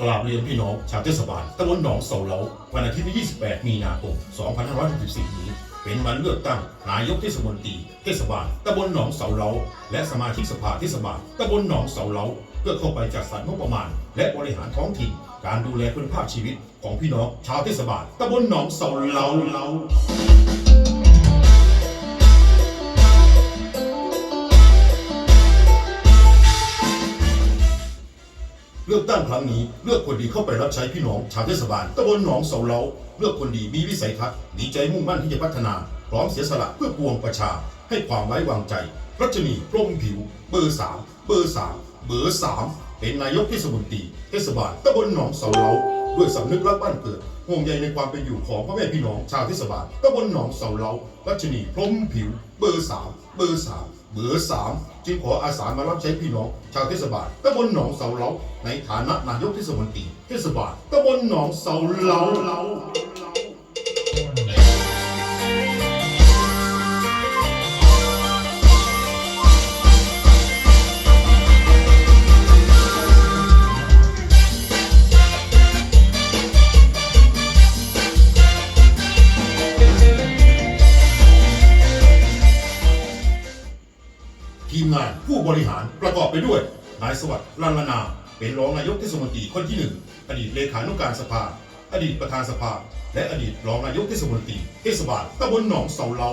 ตลาดเรียนพี่น้องชาวเทศบาลตำบลหนองเสาเหลาวันอาทิตย์ที่ 28 มีนาคม 2564 นี้ เป็นวันเลือกตั้งนายกเทศมนตรีเทศบาลตำบลหนองเสาเหลาและสมาชิกสภาเทศบาลตำบลหนองเสาเหลาเพื่อเข้าไปจัดสรรงบประมาณ และบริหารท้องถิ่น การดูแลคุณภาพชีวิตของพี่น้องชาวเทศบาลตำบลหนองเสาเหลา เลือกตั้งครั้งนี้เลือกคนดีเข้าไปรับใช้พี่น้องชาวเทศบาลตำบลหนองเสาเหลาเลือกคนดีมีวิสัยทัศน์มีใจมุ่งมั่นที่จะพัฒนา พร้อมเสียสละเพื่อปวงประชา ให้ความไว้วางใจ รัชนีพรมผิว เบอร์สามเบอร์สามเบอร์สาม เป็นนายกเทศมนตรีเทศบาลตำบลหนองเสาเหลาด้วยสำนึกรักบ้านเกิดห่วงใยในความเป็นอยู่ของพ่อแม่พี่น้องชาวเทศบาลตำบลหนองเสาเหลารัชนีพรมผิว เบอร์สามเบอร์สามเบอร์สามจึงขออาสามารับใช้พี่น้อง ชาวเทศบาลตำบลหนองเสาเหลาในฐานะนายกเทศมนตรีเทศบาลตำบลหนองเสาเหลา บริหารประกอบไปด้วยนายสวัสดิ์ลันลนา เป็นรองนายกเทศมนตรีคนที่หนึ่งอดีตเลขานุการสภา อดีตประธานสภา และอดีตรองนายกเทศมนตรีเทศบาลตำบลหนองเสาเหลา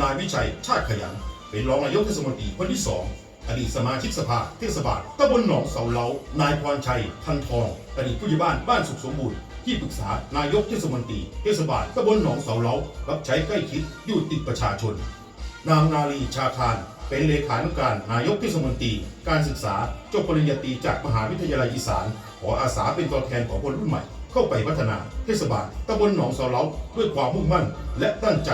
นายวิชัยชาติขยัน เป็นรองนายกเทศมนตรีคนที่สองอดีตสมาชิกสภาเทศบาลตำบลหนองเสาเหลานายพรชัย ทันทอง อดีตผู้ใหญ่บ้านบ้านสุขสมบูรณ์ที่ปรึกษานายกเทศมนตรีเทศบาลตำบลหนองเสาเหลารับใช้ใกล้ชิดอยู่ติดประชาชน นางนาลีชาคาร เป็นเลขานุการนายกเทศมนตรีการศึกษาจบปริญญาตรีจากมหาวิทยาลัยอีสานขออาสาเป็นตัวแทนของคนรุ่นใหม่ เข้าไปพัฒนาเทศบาลตำบลหนองเสาเหลาด้วยความมุ่งมั่นและตั้งใจ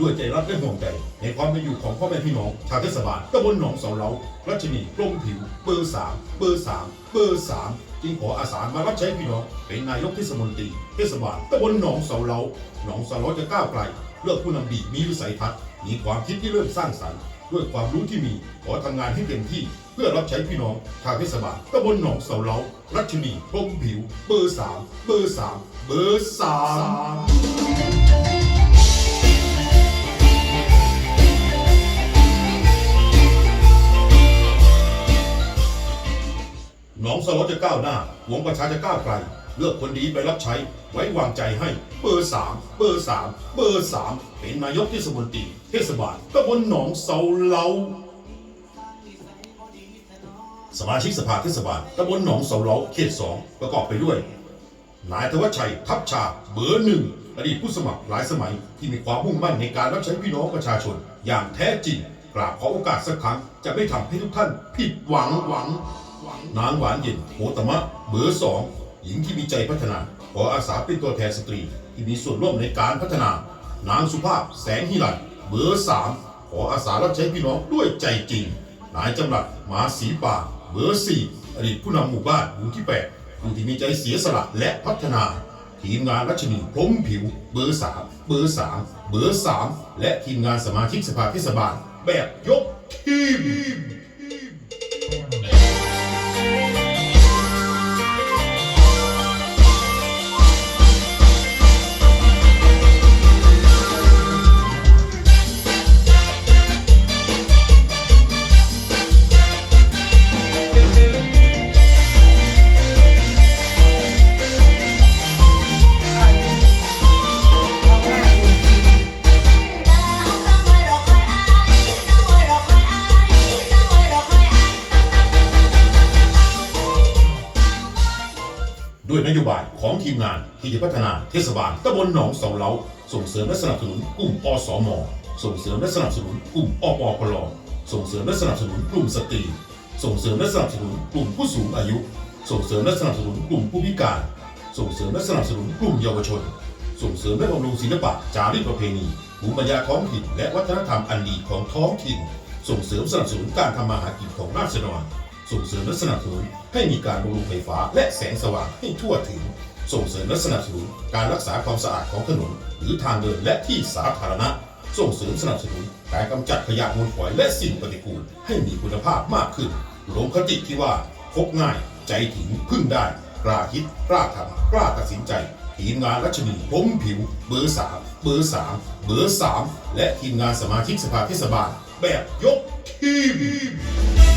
ด้วยใจรักและห่วงใยในความเป็นอยู่ของพ่อแม่พี่น้องชาวเทศบาลตำบลหนองเสาเหลารัชนีกลมผิวเบอร์สามเบอร์สามเบอร์สามจึงขออาสามารับใช้พี่น้องเป็นนายกเทศมนตรีเทศบาลตำบลหนองเสาเหลาหนองเสาเหลาจะก้าวไกล เลือกผู้นำดีมีวิสัยทัศน์มีความคิดที่เริ่มสร้างสรรค์ด้วยความรู้ที่มีขอทำงานให้เต็มที่ เพื่อรับใช้พี่น้องชาวเทศบาลตำบลหนองเสาเหลารัชนีพรมผิว เบอร์สามเบอร์สามเบอร์สามหนองสลดจะก้าวหน้าหวงประชาจะก้าวไกล เลือกคนดีไปรับใช้ไว้วางใจให้ เบอร์สามเบอร์สามเบอร์สามเป็นนายกเทศมนตรีเทศบาลตำบลหนองเสาเหลาสมาชิกสภาเทศบาลตำบลหนองเสาเหลาเขตสองประกอบไปด้วย นายธวัชชัยทัพชาเบอร์หนึ่งอดีตผู้สมัครหลายสมัยที่มีความมุ่งมั่นในการรับใช้พี่น้องประชาชน อย่างแท้จริงกราบขอโอกาสสักครั้งจะไม่ทำให้ทุกท่านผิดหวังหวังนางหวานเย็นโหตมะเบอร์สอง หญิงที่มีใจพัฒนา ขออาสาเป็นตัวแทนสตรี ที่มีส่วนร่วมในการพัฒนา นางสุภาพแสงฮิรันเบอร์สามขออาสารับใช้พี่น้องด้วยใจจริง นายจำรัดหมาสีป่าเบอร์สี่อดีตผู้นำหมู่บ้านหมู่ที่แปดผู้ที่มีใจเสียสละและพัฒนาทีมงานรัชนีพรมผิว เบอร์สามเบอร์สามเบอร์สามและทีมงานสมาชิกสภาเทศบาลแบบยกทีม ด้วยนโยบายของทีมงานที่จะพัฒนาเทศบาลตำบลหนองเสาเหลาส่งเสริมและสนับสนุนกลุ่มอสม ส่งเสริมและสนับสนุนกลุ่มอปพลส่งเสริมและสนับสนุนกลุ่มสตรี ส่งเสริมและสนับสนุนกลุ่มผู้สูงอายุ ส่งเสริมและสนับสนุนกลุ่มผู้พิการ ส่งเสริมและสนับสนุนกลุ่มเยาวชน ส่งเสริมและบำรุงศิลปะจารีตประเพณีภูมิปัญญาท้องถิ่นและวัฒนธรรมอันดีของท้องถิ่น ส่งเสริมสนับสนุนการทำมาหากินของราษฎร ส่งเสริมและสนับสนุนให้มีการบำรุงไฟฟ้าและแสงสว่างให้ทั่วถึง ส่งเสริมและสนับสนุนการรักษาความสะอาดของถนน หรือทางเดินและที่สาธารณะ ส่งเสริมสนับสนุนการกำจัดขยะมูลฝอยและสิ่งปฏิกูลให้มีคุณภาพมากขึ้นรวมคติที่ว่าพบง่าย ใจถึงพึ่งได้กล้าคิดกล้าทำกล้าตัดสินใจทีมงานรัชนีผมผิว เบอร์สามเบอร์สามเบอร์สามและทีมงานสมาชิกสภาเทศบาลแบบยกทีม